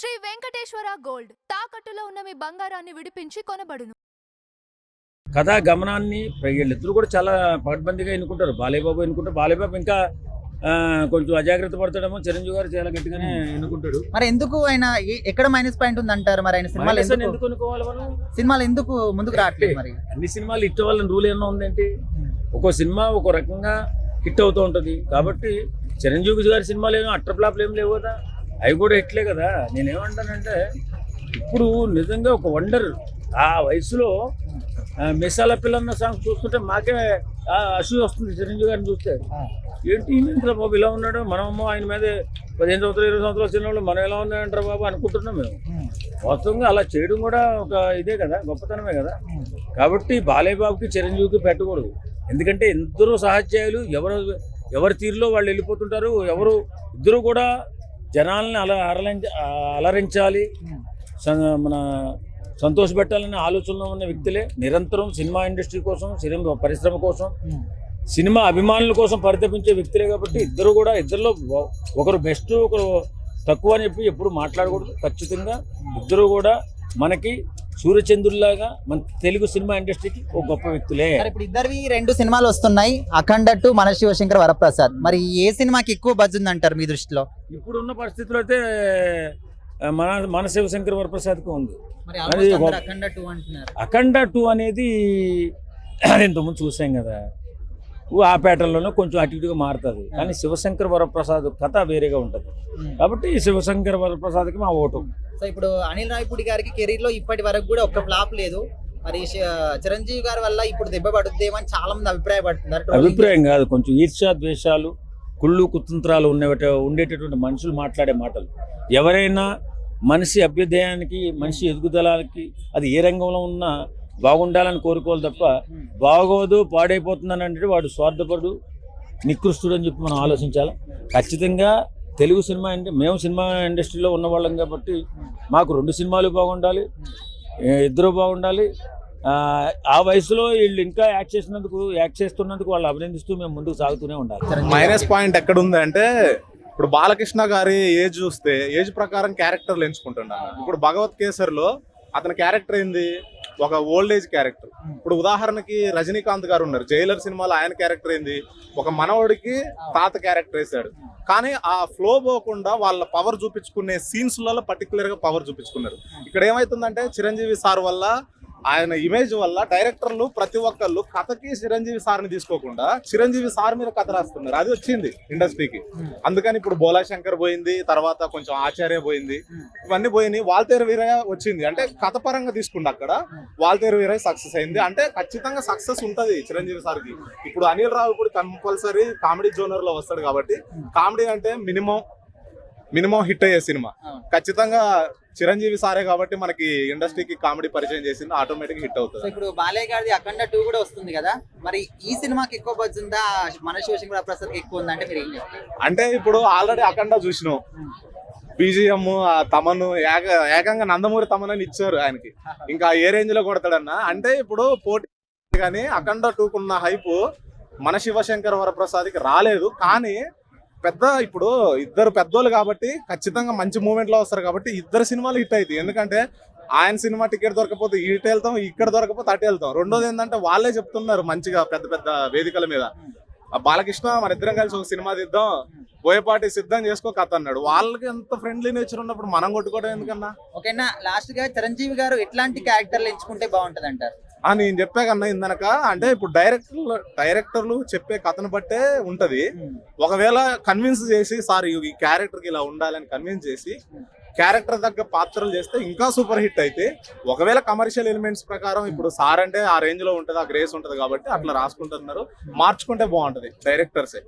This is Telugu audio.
శ్రీ వెంకటేశ్వర గోల్డ్. తాకట్టులో ఉన్న మీ బంగారాన్ని విడిపించి కొనబడును. కథా గమనాన్ని వీళ్ళిద్దరూ కూడా చాలా పకడ్బందీగా ఎన్నుకుంటారు. బాలేబాబు ఎన్నుకుంటారు. బాలేబాబు ఇంకా కొంచెం అజాగ్రత్త పడతాడేమో చిరంజీవి గారు చాలా గట్టిగానే ఎన్నుకుంటాడు. మరి ఎందుకు ఆయన ఎక్కడ మైనస్ పాయింట్ ఉంది అంటారు మరి ఆయన సినిమాలు ఎందుకు? అనుకోవాలి మనం? సినిమాలు ఎందుకు ముందుకు రావట్లేదు మరి? అన్ని సినిమాలు హిట్ అవ్వాలని రూల్ ఏమన్నా ఉందేంటి? ఒక్కో సినిమా ఒక రకంగా హిట్ అవుతూ ఉంటుంది. కాబట్టి చిరంజీవి గారి సినిమాలు ఏమో అట్టర్ ఫ్లాప్లు ఏం లేవు కదా. అవి కూడా హిట్లే కదా. నేనేమంటానంటే ఇప్పుడు నిజంగా ఒక వండర్ ఆ వయసులో మిసాల పిల్లన్న సాంగ్ చూస్తుంటే మాకే ఆ అసూయ వస్తుంది చిరంజీవి గారిని చూస్తే. ఏంటి ఈయనేంట్రా బాబు ఇలా ఉన్నాడు? మనమేమో ఆయన మీద పదిహేను సంవత్సరాలు ఇరవై సంవత్సరాలు చిన్నవాళ్ళు మనం ఎలా ఉన్నాయంటారా బాబు అనుకుంటున్నాం మేము. వాస్తవంగా అలా చేయడం కూడా ఒక ఇదే కదా గొప్పతనమే కదా. కాబట్టి బాలయ్య బాబుకి చిరంజీవికి పెట్టకూడదు. ఎందుకంటే ఇద్దరు సహధ్యాయులు ఎవరు ఎవరి తీరులో వాళ్ళు వెళ్ళిపోతుంటారు ఎవరు ఇద్దరు కూడా జనాల్ని అలా అరలించ అలరించాలి. మన సంతోషపెట్టాలనే ఆలోచనలో ఉన్న వ్యక్తులే నిరంతరం సినిమా ఇండస్ట్రీ కోసం సినిమా పరిశ్రమ కోసం సినిమా అభిమానుల కోసం పరితపించే వ్యక్తులే కాబట్టి ఇద్దరు కూడా ఇద్దరిలో ఒకరు బెస్ట్ ఒకరు తక్కువ అని చెప్పి ఎప్పుడు మాట్లాడకూడదు. ఖచ్చితంగా ఇద్దరు కూడా మనకి సూర్యచంద్రుల్లాగా మన తెలుగు సినిమా ఇండస్ట్రీకి ఒక గొప్ప వ్యక్తులే. ఇప్పుడు ఇద్దరివి రెండు సినిమాలు వస్తున్నాయి. అఖండ టు మన శివశంకర్ వరప్రసాద్. మరి ఏ సినిమాకి ఎక్కువ బజ్ ఉంది అంటారు మీ దృష్టిలో? ఇప్పుడున్న పరిస్థితుల్లో అయితే ఆ, మన మన శివశంకర్ వరప్రసాద్కి ఉంది. అఖండ టూ అనేది ఇంతకుముందు చూసాం కదా. ఊ ఆ పేటల్లోనే కొంచెం అటు ఇటుగా మారుతుంది. కానీ శివశంకర్ వరప్రసాద్ కథ వేరేగా ఉంటుంది. కాబట్టి శివశంకర్ వరప్రసాద్కి మా ఓటు. సో ఇప్పుడు అనిల్ రాయపూడి గారికి కెరీర్లో ఇప్పటి వరకు కూడా ఒక్క ఫ్లాప్ లేదు. మరి చిరంజీవి గారి వల్ల ఇప్పుడు దెబ్బ పడుద్దేమో అని చాలా మంది అభిప్రాయపడుతున్నారు అభిప్రాయం కాదు కొంచెం ఈర్ష్యా ద్వేషాలు కుళ్ళు కుతంత్రాలు ఉండేట ఉండేటటువంటి మనుషులు మాట్లాడే మాటలు. ఎవరైనా మనిషి అభ్యుదయానికి మనిషి ఎదుగుదలకి అది ఏ రంగంలో ఉన్నా బాగుండాలని కోరుకోవాలి తప్ప బాగోదు పాడైపోతుందని అంటే వాడు స్వార్థపడు నికృష్టుడు అని చెప్పి మనం ఆలోచించాలి. ఖచ్చితంగా తెలుగు సినిమా అంటే మేము సినిమా ఇండస్ట్రీలో ఉన్నవాళ్ళం కాబట్టి మాకు రెండు సినిమాలు బాగుండాలి ఇద్దరు బాగుండాలి. ఆ, వయసులో వీళ్ళు ఇంకా యాక్ట్ చేసినందుకు యాక్ట్ చేస్తున్నందుకు వాళ్ళు అభినందిస్తూ మేము ముందుకు సాగుతూనే ఉండాలి. మైనస్ పాయింట్ ఎక్కడ ఉంది అంటే ఇప్పుడు బాలకృష్ణ గారి ఏజ్ చూస్తే ఏజ్ ప్రకారం క్యారెక్టర్లు ఎంచుకుంటున్నాను. ఇప్పుడు భగవత్ కేసర్లో అతని క్యారెక్టర్ ఏంది? ఒక ఓల్డ్ ఏజ్ క్యారెక్టర్ ఇప్పుడు ఉదాహరణకి రజనీకాంత్ గారు ఉన్నారు. జైలర్ సినిమాలో ఆయన క్యారెక్టర్ ఏంది? ఒక మనవడికి తాత క్యారెక్టర్ వేశాడు. కానీ ఆ ఫ్లో పోకుండా వాళ్ళ పవర్ చూపించుకునే సీన్స్లలో పర్టికులర్గా పవర్ చూపించుకున్నారు. ఇక్కడ ఏమైతుందంటే చిరంజీవి సార్ వల్ల ఆయన ఇమేజ్ వల్ల డైరెక్టర్లు ప్రతి ఒక్కళ్ళు కథకి చిరంజీవి సార్ని తీసుకోకుండా చిరంజీవి సార్ మీద కథ రాస్తున్నారు. అది వచ్చింది ఇండస్ట్రీకి. అందుకని ఇప్పుడు బోలా శంకర్ పోయింది తర్వాత కొంచెం ఆచార్య పోయింది. ఇవన్నీ పోయినాయి. వాల్తేరు వీరయ్య వచ్చింది. అంటే కథ పరంగా తీసుకుంటే అక్కడ వాల్తేరు వీరయ్య సక్సెస్ అయింది. అంటే ఖచ్చితంగా సక్సెస్ ఉంటది చిరంజీవి సార్కి. ఇప్పుడు అనిల్ రావు ఇప్పుడు కంపల్సరీ కామెడీ జోనర్లో వస్తాడు కాబట్టి కామెడీ అంటే మినిమం మినిమం హిట్ అయ్యే సినిమా. ఖచ్చితంగా చిరంజీవి సారే కాబట్టి మనకి ఇండస్ట్రీకి కామెడీ పరిచయం చేసింది ఆటోమేటిక్ హిట్ అవుతుంది. ఇప్పుడు బాలయ్య గారిది అఖండ టూ కూడా వస్తుంది కదా. మరి ఈ సినిమాకి ఎక్కువ బజ్ ఉందా? మన శివశంకర్ వరప్రసాద్ ఎక్కువ ఉందా అంటే మీరు ఏం అంటే ఇప్పుడు ఆల్రెడీ అఖండ చూసినాం. బీజిఎం తమను ఏక ఏకంగా నందమూరి తమనని ఇచ్చారు ఆయనకి. ఇంకా ఏ రేంజ్లో కొడతాడన్న? అంటే ఇప్పుడు పోటీ కానీ అఖండ టూకున్న హైప్ మన శివశంకర్ వరప్రసాద్కి రాలేదు. కానీ పెద్ద ఇప్పుడు ఇద్దరు పెద్దోళ్ళు కాబట్టి ఖచ్చితంగా మంచి మూమెంట్లో వస్తారు కాబట్టి ఇద్దరు సినిమాలు హిట్ అవుతాయి. ఎందుకంటే ఆయన సినిమా టికెట్ దొరకపోతే ఇటు వెళ్తాం ఇక్కడ దొరకపోతే అటు వెళ్తాం. రెండోది ఏంటంటే వాళ్ళే చెప్తున్నారు మంచిగా పెద్ద పెద్ద వేదికల మీద. బాలకృష్ణ మన ఇద్దరం కలిసి ఒక సినిమా తీద్దాం బోయపాటి సిద్ధం చేసుకో కథ అన్నాడు. వాళ్ళకి ఎంత ఫ్రెండ్లీ నేచర్ ఉన్నప్పుడు మనం కొట్టుకోవడం ఎందుకన్నా? ఓకేనా లాస్ట్గా చిరంజీవి గారు ఎట్లాంటి క్యారెక్టర్లు ఎంచుకుంటే బాగుంటది అంటారు ఆ నేను చెప్పా కన్నా ఇందనక అంటే ఇప్పుడు డైరెక్టర్లు డైరెక్టర్లు చెప్పే కథను బట్టే ఉంటది. ఒకవేళ కన్విన్స్ చేసి సార్ ఈ క్యారెక్టర్కి ఇలా ఉండాలని కన్విన్స్ చేసి క్యారెక్టర్ తగ్గ పాత్రలు చేస్తే ఇంకా సూపర్ హిట్ అయితే ఒకవేళ కమర్షియల్ ఎలిమెంట్స్ ప్రకారం ఇప్పుడు సార్ అంటే ఆ రేంజ్లో ఉంటది ఆ గ్రేస్ ఉంటది కాబట్టి అట్లా రాసుకుంటున్నారు. మార్చుకుంటే బాగుంటది డైరెక్టర్సే.